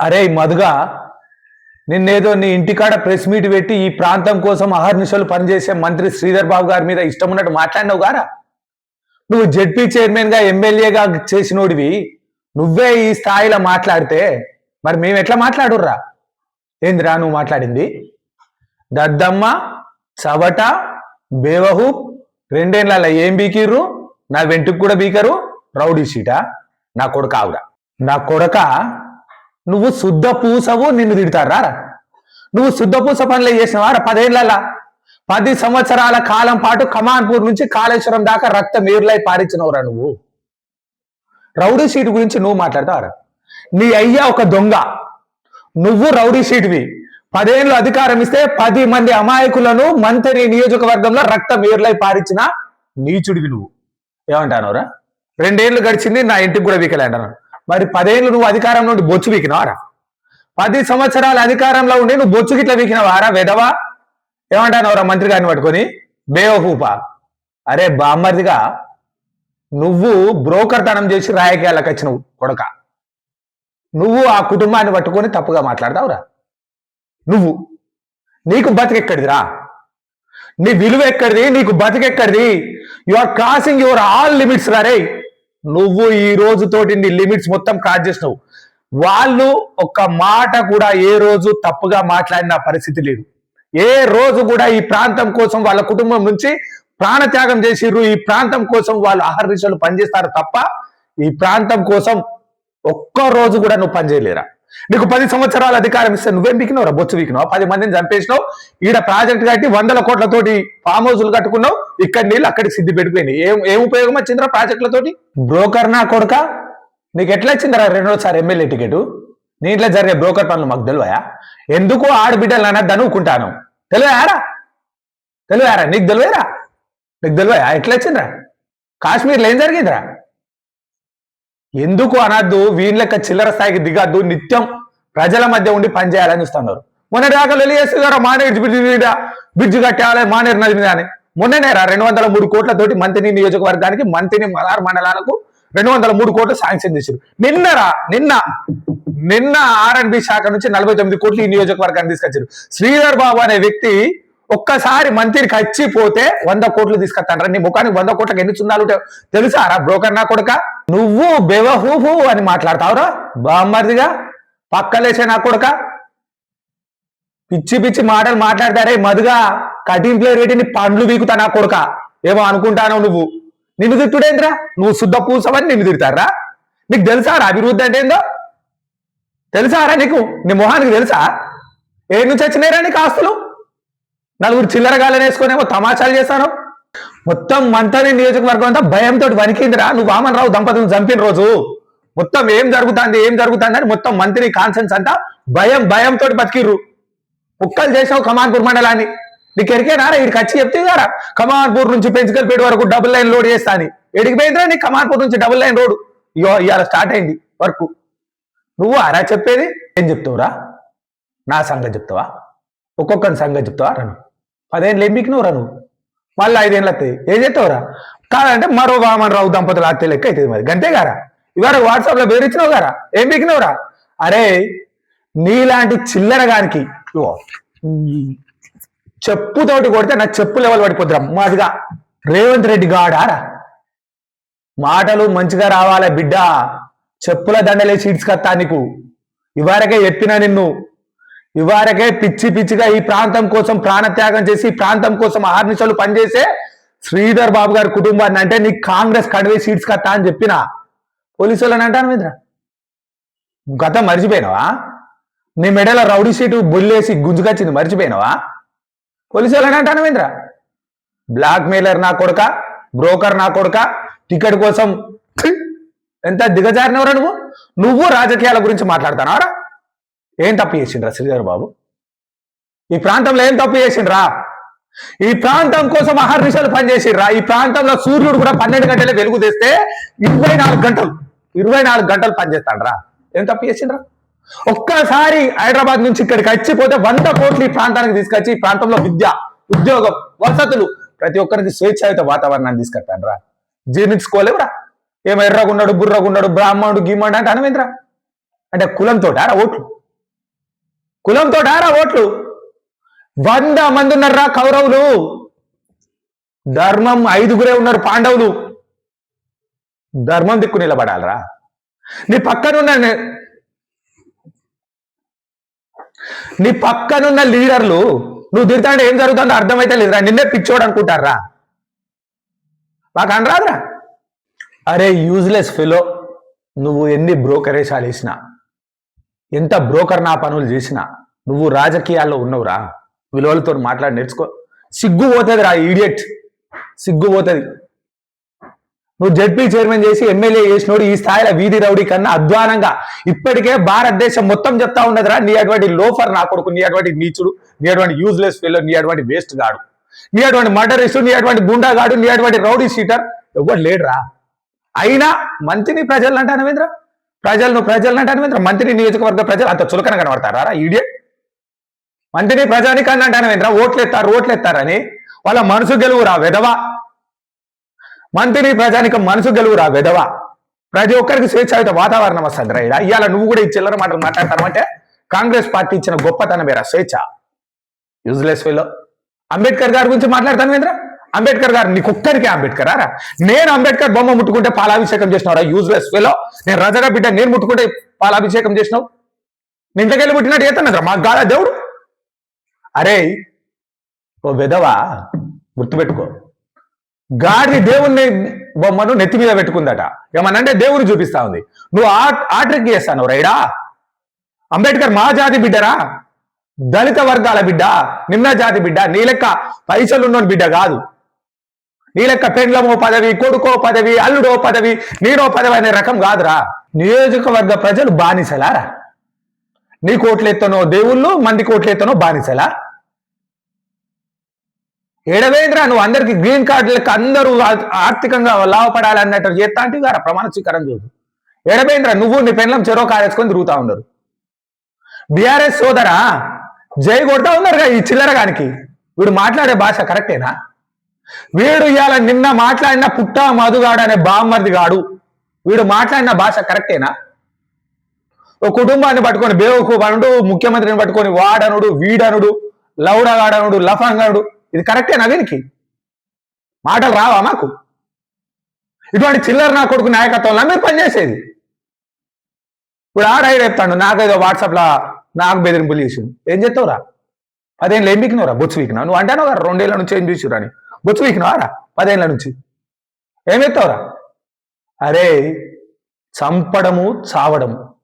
అరే మధుగా నిన్నేదో నీ ఇంటికాడ ప్రెస్ మీట్ పెట్టి ఈ ప్రాంతం కోసం అహర్నిశలు పనిచేసే మంత్రి శ్రీధర్ బాబు గారి మీద ఇష్టం ఉన్నట్టు మాట్లాడినావు గారా? నువ్వు జడ్పీ చైర్మన్గా ఎమ్మెల్యేగా చేసినోడివి. నువ్వే ఈ స్థాయిలో మాట్లాడితే మరి మేము ఎట్లా మాట్లాడుర్రా? ఏందిరా నువ్వు మాట్లాడింది? దద్దమ్మ చవట బేవహు రెండేళ్ళ ఏం బీకిర్రు? నా వెంటుకు కూడా బీకరు? రౌడీ షీటా? నా కొడుక ఆవురా. నా కొడక నువ్వు శుద్ధ పూసవు నిన్ను తిడతారా నువ్వు శుద్ధ పూస పనులు చేసినవా పదేళ్ళ పది సంవత్సరాల కాలం పాటు కమాన్పూర్ నుంచి కాళేశ్వరం దాకా రక్త మేరులై పారించినవరా నువ్వు. రౌడీ సీటు గురించి నువ్వు మాట్లాడతావరా. నీ అయ్యా ఒక దొంగ. నువ్వు రౌడీ సీటువి పదేళ్ళు అధికారం ఇస్తే పది మంది అమాయకులను మంత్రి నియోజకవర్గంలో రక్త మేరులై పారించిన నీచుడివి నువ్వు. ఏమంటానవరా? రెండేళ్ళు గడిచింది నా ఇంటికి కూడా వీకలే అంటాను మరి పదేళ్ళు నువ్వు అధికారం నుండి బొచ్చు వీకినవారా? పది సంవత్సరాల అధికారంలో ఉండి నువ్వు బొచ్చు గిట్ల వీకినవారా వెదవా ఏమంటానవరా మంత్రి గారిని పట్టుకొని? బేవహూప అరే బామ్మర్దిగా నువ్వు బ్రోకర్ తనం చేసి రాయకీయాలకు వచ్చినవు కొడక. నువ్వు ఆ కుటుంబాన్ని పట్టుకొని తప్పుగా మాట్లాడతావురా. నువ్వు. నీకు బతికెక్కడిదిరా నీ విలువ ఎక్కడిది? నీకు బతికెక్కడిది you are crossing your all limits రా రే నువ్వు ఈ రోజు తోటి నీ లిమిట్స్ మొత్తం క్రాస్ చేసినావు. వాళ్ళు ఒక్క మాట కూడా ఏ రోజు తప్పుగా మాట్లాడిన పరిస్థితి లేదు. ఏ రోజు కూడా ఈ ప్రాంతం కోసం వాళ్ళ కుటుంబం నుంచి ప్రాణత్యాగం చేసిర్రు. ఈ ప్రాంతం కోసం వాళ్ళు ఆహర్నిశలు పనిచేస్తారు తప్ప ఈ ప్రాంతం కోసం ఒక్క రోజు కూడా నువ్వు పనిచేయలేరా? నీకు పది సంవత్సరాల అధికారం ఇస్తే నువ్వేం బికినావు బొచ్చు బికినావు? పది మందిని చంపేసినావు. ఈడ ప్రాజెక్ట్ కట్టి వందల కోట్లతోటి ఫామ్ హౌసులు కట్టుకున్నావు. ఇక్కడ నీళ్ళు అక్కడికి సిద్ధి పెట్టిపోయినాయి ఏం ఏం ఉపయోగం వచ్చిందిరా ప్రాజెక్టులతోటి? బ్రోకర్ నా కొడుక నీకు ఎట్లా వచ్చిందిరా రెండోసారి ఎమ్మెల్యే టికెట్ నీ ఇంట్లో జరిగే బ్రోకర్ పనులు మాకు తెలివయా? ఎందుకు ఆడబిడ్డలు అన్నది అనుకుంటాను తెలివయారా తెలివయారా నీకు తెలివేరా నీకు తెలివయా? ఎట్లా వచ్చిందిరా? కాశ్మీర్లో ఏం జరిగిందిరా? ఎందుకు అనద్దు? వీళ్ళ చిల్లర స్థాయికి దిగద్దు. నిత్యం ప్రజల మధ్య ఉండి పనిచేయాలని చూస్తున్నారు. మొన్న దాకా గారు మానేరు బ్రిడ్జి మీద బ్రిడ్జి కట్టాలి మానేరు నది మీద అని. మొన్ననే రెండు వందల మూడు కోట్లతోటి మంత్రిని నియోజకవర్గానికి మంత్రిని మలార్ మండలాలకు రెండు వందల మూడు కోట్లు శాంక్షన్ చేశారు నిన్నరా నిన్న నిన్న ఆర్ అండ్ బి శాఖ నుంచి నలభై తొమ్మిది కోట్లు ఈ నియోజకవర్గాన్ని తీసుకొచ్చారు శ్రీధర్ బాబు అనే వ్యక్తి ఒక్కసారి మంత్రికి వచ్చిపోతే వంద కోట్లు తీసుకొస్తాను నీ ముఖానికి వంద కోట్లకు ఎన్ని చున్నాలు ఉంటాయో తెలుసారా బ్రోకర్ నా కొడుక? నువ్వు బెవహూహు అని మాట్లాడతావురా? బామ్మర్దిగా? పక్కలేసే నా కొడుక? పిచ్చి పిచ్చి మాటలు మాట్లాడతారే మధుగా. కటింగ్ ప్లే రేటిని పండ్లు వీకుతా నా కొడుక. ఏమో అనుకుంటానో నువ్వు. నిన్ను తిట్టుడేంద్రా? నువ్వు శుద్ధ పూసవని నిన్ను తిడతారా? నీకు తెలుసా అభివృద్ధి అంటే ఏందో? తెలుసారా నీకు? నీ మొహానికి తెలుసా? ఏ నుంచి వచ్చినాయిరా నీకు ఆస్తులు? నలుగురు చిల్లరగాలని వేసుకొనేమో తమాషాలు చేస్తాను? మొత్తం మంతని నియోజకవర్గం అంతా భయంతో వణికిందిరా. నువ్వు వామనరావు దంపతులను చంపిన రోజు. మొత్తం ఏం జరుగుతుంది ఏం జరుగుతుంది అని మొత్తం మంత్రి కాన్సెన్స్ అంతా భయం భయంతో బతికిర్రు. కుక్కలు చేసావు కమాన్పూర్ మండలాన్ని. నీకు ఎరికేనారా ఇక్కడికి వచ్చి చెప్తే కదా కమాన్పూర్ నుంచి పెంచుకల్పేట వరకు డబుల్ లైన్ లోడ్ చేస్తా అని. ఎడిగిపోయిందిరా నీకు కమాన్పూర్ నుంచి డబుల్ లైన్ రోడ్ ఇయో ఇవాళ స్టార్ట్ అయింది వర్క్. నువ్వు అరా చెప్పేది? ఏం చెప్తావురా? నా సంగతి చెప్తావా? ఒక్కొక్కరి సంగతి చెప్తావా? రను పదిహేను ఏం బికినవురా నువ్వు? మళ్ళీ ఐదేళ్ళు వస్తాయి ఏం చెప్తావురా కాదంటే మరో వామన్ రావు దంపతులు అత్తే లెక్క అవుతుంది మరి. గంతే గారా? ఇవాళ వాట్సాప్లో లో గారా? ఏం బికినవురా అరే నీలాంటి చిల్లరగానికి గానికి చెప్పుతోటి కొడితే నా చెప్పు లెవెల్ పడిపోద్దురా. మాదిగా రేవంత్ రెడ్డి గాడారా మాటలు మంచిగా రావాలా బిడ్డ. చెప్పుల దండలే సీట్స్ కత్తా నీకు. ఇవారకే చెప్పినా నిన్ను. ఇవారకే పిచ్చి పిచ్చిగా ఈ ప్రాంతం కోసం ప్రాణత్యాగం చేసి ఈ ప్రాంతం కోసం ఆర్నిశలు పనిచేసే శ్రీధర్ బాబు గారి కుటుంబాన్ని అంటే నీకు కాంగ్రెస్ కడవే సీట్స్ కట్టా అని చెప్పిన పోలీసు వాళ్ళని అంటాను మీద గతం మర్చిపోయినావా? నీ మెడల రౌడీ సీటు బుల్లేసి గుంజుకొచ్చింది మర్చిపోయినావా? పోలీసు వాళ్ళని అంటాను మీద బ్లాక్ మెయిలర్ నా కొడుక బ్రోకర్ నా కొడుక టికెట్ కోసం ఎంత దిగజారినవరా నువ్వు? నువ్వు రాజకీయాల గురించి మాట్లాడతానవరా ఏం తప్పు చేసిండ్రా శ్రీధర్ బాబు? ఈ ప్రాంతంలో ఏం తప్పు చేసిండ్రా? ఈ ప్రాంతం కోసం అహర్నిశలు పనిచేసిండ్రా? ఈ ప్రాంతంలో సూర్యుడు కూడా పన్నెండు గంటలే వెలుగు తెస్తే ఇరవై నాలుగు గంటలు ఇరవై నాలుగు గంటలు పనిచేస్తాడ్రా. ఏం తప్పు చేసిండ్రా? ఒక్కసారి హైదరాబాద్ నుంచి ఇక్కడికి వచ్చిపోతే వంద కోట్లు ఈ ప్రాంతానికి తీసుకొచ్చి ఈ ప్రాంతంలో విద్య ఉద్యోగం వసతులు ప్రతి ఒక్కరికి స్వేచ్ఛాయుత వాతావరణాన్ని తీసుకెళ్తాడ్రా జీర్ణించుకోలేవురా. ఏమో ఎర్రగున్నాడు బుర్రగున్నాడు బ్రాహ్మణుడు గీమడు అంటే అనవేంద్రా? అంటే కులంతో రా ఓట్లు? కులంతో డారా ఓట్లు. వంద మంది ఉన్నారా కౌరవులు? ధర్మం ఐదుగురే ఉన్నారు పాండవులు. ధర్మం దిక్కు నిలబడాలరా. నీ పక్కనున్న నీ పక్కనున్న లీడర్లు నువ్వు తిడతాంటే ఏం జరుగుతుందో అర్థమైతే లేదురా. నిన్నే పిచ్చోడు అనుకుంటారా? మాకు అనరాదురా. అరే యూజ్లెస్ ఫెలో నువ్వు ఎన్ని బ్రోకరేజ్ వేసినా ఎంత బ్రోకర్ నా పనులు చేసినా నువ్వు రాజకీయాల్లో ఉన్నవురా. విలువలతో మాట్లాడి నేర్చుకో. సిగ్గు పోతుంది రా ఈడియట్ సిగ్గు పోతుంది. నువ్వు జడ్పీ చైర్మన్ చేసి ఎమ్మెల్యే చేసినోడు ఈ స్థాయిలో వీధి రౌడీ కన్నా అధ్వానంగా ఇప్పటికే భారతదేశం మొత్తం చెప్తా ఉన్నదిరా నీ అటువంటి లోఫర్ నా కొడుకు నీ అటువంటి నీచుడు నీ అటువంటి యూజ్లెస్ ఫెయిల్ నీ అటువంటి వేస్ట్ గాడు. నీ అటువంటి మర్డరిస్టు నీ అటువంటి గుండాగాడు నీ అటువంటి రౌడీ షీటర్ ఎవరు లేడురా. అయినా మంత్రిని ప్రజలు అంటానవేంద్ర ప్రజలను ప్రజలను అంటానవేంద్ర మంత్రి నియోజకవర్గ ప్రజలు అంత చులకన కనబడతారా? ఈడియట్ మంత్రిని ప్రజానికాన్ని అంటానవేంద్ర ఓట్లు ఎత్తారు ఓట్లు ఎత్తారని వాళ్ళ మనసు గెలువురా వెధవా. మంత్రి ప్రజానికం మనసు గెలువురా వెధవా. ప్రతి ఒక్కరికి స్వేచ్ఛాయుత వాతావరణం వస్తుంది రా ఇవాళ నువ్వు కూడా ఈ చిల్లర మాటలు మాట్లాడతావంటే కాంగ్రెస్ పార్టీ ఇచ్చిన గొప్పతనమేరా స్వేచ్ఛ. యూజ్లెస్ వేలో అంబేద్కర్ గారి గురించి మాట్లాడతాను వేంద్ర అంబేద్కర్ గారు నీకు ఒక్కరికి అంబేద్కర్? రా. నేను అంబేద్కర్ బొమ్మ ముట్టుకుంటే పాలాభిషేకం చేసినావురా యూజ్లెస్ వేలో నేను రజగా బిడ్డ నేను ముట్టుకుంటే పాలాభిషేకం చేసినావు. నేను ఇంతకెళ్ళి పుట్టినట్టు ఏతన్నదిరా మాకు గాల దేవుడు. అరే ఓ విధవా గుర్తుపెట్టుకో. గాడి దేవుణ్ణి బొమ్మను నెత్తి మీద పెట్టుకుందట. ఏమనంటే దేవుని చూపిస్తా ఉంది. నువ్వు ఆ ఆ ట్రిక్ చేస్తాను రైడా అంబేద్కర్ మా జాతి బిడ్డరా? దళిత వర్గాల బిడ్డ నిమ్న జాతి బిడ్డ. నీ లెక్క పైసలున్నోని బిడ్డ కాదు. నీ లెక్క పెండ్లమో పదవి కొడుకో పదవి అల్లుడో పదవి నీడో పదవి అనే రకం కాదురా. నియోజకవర్గ ప్రజలు బానిసలారా? నీ కోట్లెత్తనో దేవుళ్ళు మంది కోట్లెత్తనో బానిసలా? ఎడవేంద్ర నువ్వు అందరికి గ్రీన్ కార్డులకు అందరూ ఆర్థికంగా లాభపడాలన్నట్టు చేస్తా అంటే గారా ప్రమాణ స్వీకారం చూడు ఏడవేంద్ర నువ్వు నీ పెండ్లం చెరో కారేసుకొని తిరుగుతా ఉన్నారు. బీఆర్ఎస్ సోదరా జై కొడతా ఉన్నారుగా ఈ చిల్లరగానికి వీడు మాట్లాడే భాష కరెక్టేనా? వీడు ఇవాళ నిన్న మాట్లాడిన పుట్ట మధుగాడు అనే బామ్మర్ది గాడు వీడు మాట్లాడిన భాష కరెక్టేనా? ఓ కుటుంబాన్ని పట్టుకొని బేవకు ముఖ్యమంత్రిని పట్టుకొని వాడనుడు వీడనుడు లౌడగాడనుడు లఫంగనుడు ఇది కరెక్టేనా దీనికి మాటలు రావా మాకు? ఇటువంటి చిల్లర నా కొడుకు నాయకత్వంలో మీరు పనిచేసేది. ఇప్పుడు ఆడాయి చెప్తాడు నాకు ఏదో వాట్సాప్లో నాకు బెదిరింపులు చేసిండు. ఏం చెప్తావురా పదేళ్ళు ఏం వీకినవరా బొచ్చు వీకినావు నువ్వు అంటాను రెండేళ్ళ నుంచి ఏం చూసిరా అని? బొచ్చు వీకినావారా పదేళ్ళ నుంచి. ఏం అరే చంపడము చావడము.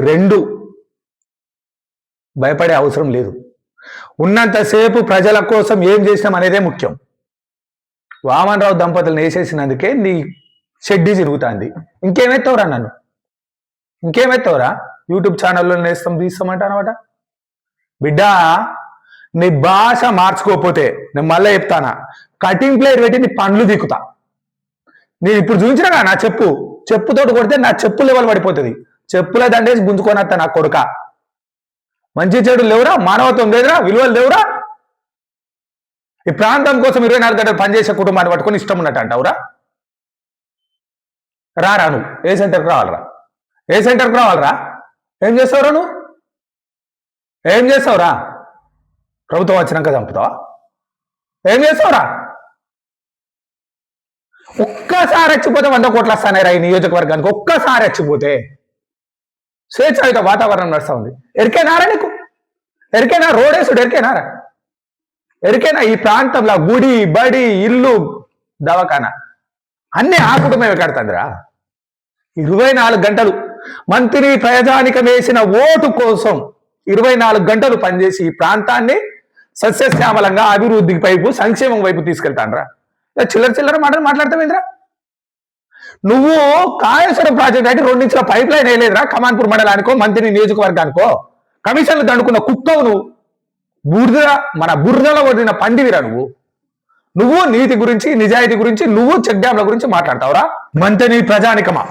రెండు భయపడే అవసరం లేదు. ఉన్నంతసేపు ప్రజల కోసం ఏం చేసినాం అనేదే ముఖ్యం. వామనరావు దంపతులను వేసేసినందుకే నీ షెడ్డీ తిరుగుతుంది. ఇంకేమెత్తవరా నన్ను? ఇంకేమెత్తవరా యూట్యూబ్ ఛానల్లో నేస్తాం తీస్తామంట అనమాట బిడ్డా నీ భాష మార్చుకోకపోతే నేను మళ్ళీ చెప్తానా? కటింగ్ ప్లేయర్ పెట్టి నీ పండ్లు దిక్కుతా. నేను ఇప్పుడు చూపించినా నా చెప్పు. చెప్పుతోటి కొడితే నా చెప్పు లెవెల్ పడిపోతుంది. చెప్పులే దండేసి గుంజుకొని నా కొడుక. మంచి చెడు లేవురా మానవత్వం లేదురా విలువలు లేవురా? ఈ ప్రాంతం కోసం ఇరవై నాలుగు గంటలు పనిచేసే కుటుంబాన్ని పట్టుకొని ఇష్టం ఉన్నట్టు అంటావురా? రారా నువ్వు? ఏ సెంటర్కి రావాలరా? ఏ సెంటర్కి రావాలరా? ఏం చేస్తావురా నువ్వు? ఏం చేస్తావురా? ప్రభుత్వం వచ్చినాక చంపుతావా? ఏం చేస్తావురా? ఒక్కసారి వచ్చిపోతే వంద కోట్లు వస్తానే రా ఈ నియోజకవర్గానికి ఒక్కసారి వచ్చిపోతే స్వేచ్ఛాయుత వాతావరణం నడుస్తూ ఉంది ఎరికేనారా నీకు? ఎరికేనా? రోడేసుడు ఎరికేనారా? ఎరికేనా ఈ ప్రాంతంలో గుడి బడి ఇల్లు దవాఖానా? అన్ని ఆ కుటుంబమే కడుతుందిరా ఇరవై నాలుగు గంటలు మంత్రి ప్రజానికం వేసిన ఓటు కోసం ఇరవై నాలుగు గంటలు పనిచేసి ఈ ప్రాంతాన్ని సస్యశ్యామలంగా అభివృద్ధి వైపు సంక్షేమం వైపు తీసుకెళ్తానరా చిల్లర చిల్లర మాటలు మాట్లాడతావేంద్రా? నువ్వు కాళేశ్వరం ప్రాజెక్ట్ అంటే రెండు పైప్ లైన్ వేయలేదురా. కమాన్పూర్ మండలానికో మంత్రి నియోజకవర్గానికో. కమిషన్లు దండుకున్న కుక్కవు నువ్వు. బురద మన బురదలో వదిలిన పండివిరా నువ్వు. నువ్వు నీతి గురించి నిజాయితీ గురించి నువ్వు చెక్ డ్యాంల గురించి మాట్లాడతావురా. మంత్రి ప్రజానికమా?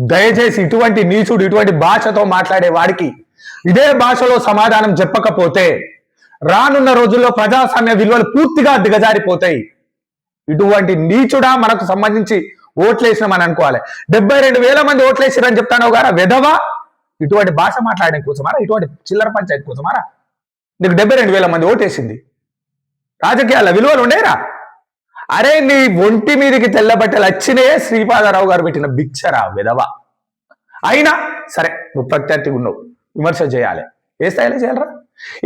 దయచేసి ఇటువంటి నీచుడు ఇటువంటి భాషతో మాట్లాడే వాడికి ఇదే భాషలో సమాధానం చెప్పకపోతే రానున్న రోజుల్లో ప్రజాస్వామ్య విలువలు పూర్తిగా దిగజారిపోతాయి. ఇటువంటి నీచుడా మనకు సంబంధించి ఓట్లేసినామని అనుకోవాలి. డెబ్బై రెండు వేల మంది ఓట్లేసిరని చెప్తాను గారా? వెధవా? ఇటువంటి భాష మాట్లాడడం కోసమారా? ఇటువంటి చిల్లర పంచాయతీ కోసమారా? నీకు డెబ్బై రెండు వేల మంది ఓటేసింది. రాజకీయాల విలువలు ఉండేరా. అరే నీ ఒంటి మీదకి తెల్లబట్టలు వచ్చినే శ్రీపాదరావు గారు పెట్టిన బిచ్చరా విధవ? అయినా సరే నువ్వు ప్రత్యర్థిగా ఉన్నావు విమర్శ చేయాలి. ఏ స్థాయిలో చేయాలరా?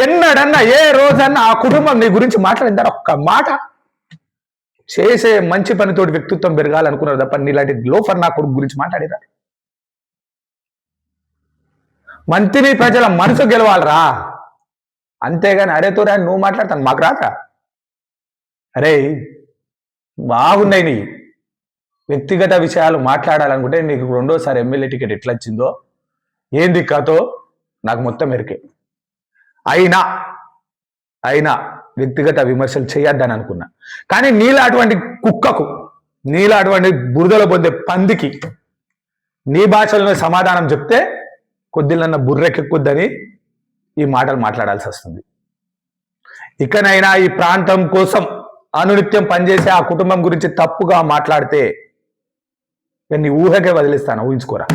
ఎన్నడన్నా ఏ రోజన్నా ఆ కుటుంబం నీ గురించి మాట్లాడిందారు ఒక్క మాట చేసే మంచి పనితోటి వ్యక్తిత్వం పెరగాలనుకున్నారు తప్ప నీలాంటి లోఫర్ నా కొడుకు గురించి మాట్లాడిరా మంత్రి ప్రజల మనసు గెలవాలరా? అంతేగాని అరే తోరా నువ్వు మాట్లాడతాను మాకు రాక అరే బాగున్నాయి నీ వ్యక్తిగత విషయాలు మాట్లాడాలనుకుంటే నీకు రెండోసారి ఎమ్మెల్యే టికెట్ ఎట్లా వచ్చిందో ఏంది కథో నాకు మొత్తం ఎరికే. అయినా అయినా వ్యక్తిగత విమర్శలు చేయొద్దని అనుకున్నా. కానీ నీలా అటువంటి కుక్కకు నీలా అటువంటి బురదలో పొందే పందికి నీ భాషలోనే సమాధానం చెప్తే కొద్దిలన్న బుర్రెకెక్కుద్దని ఈ మాటలు మాట్లాడాల్సి వస్తుంది. ఇకనైనా ఈ ప్రాంతం కోసం అనునిత్యం పనిచేసే ఆ కుటుంబం గురించి తప్పుగా మాట్లాడితే నేను నీ ఊహకే వదిలిస్తాను ఊహించుకోరా.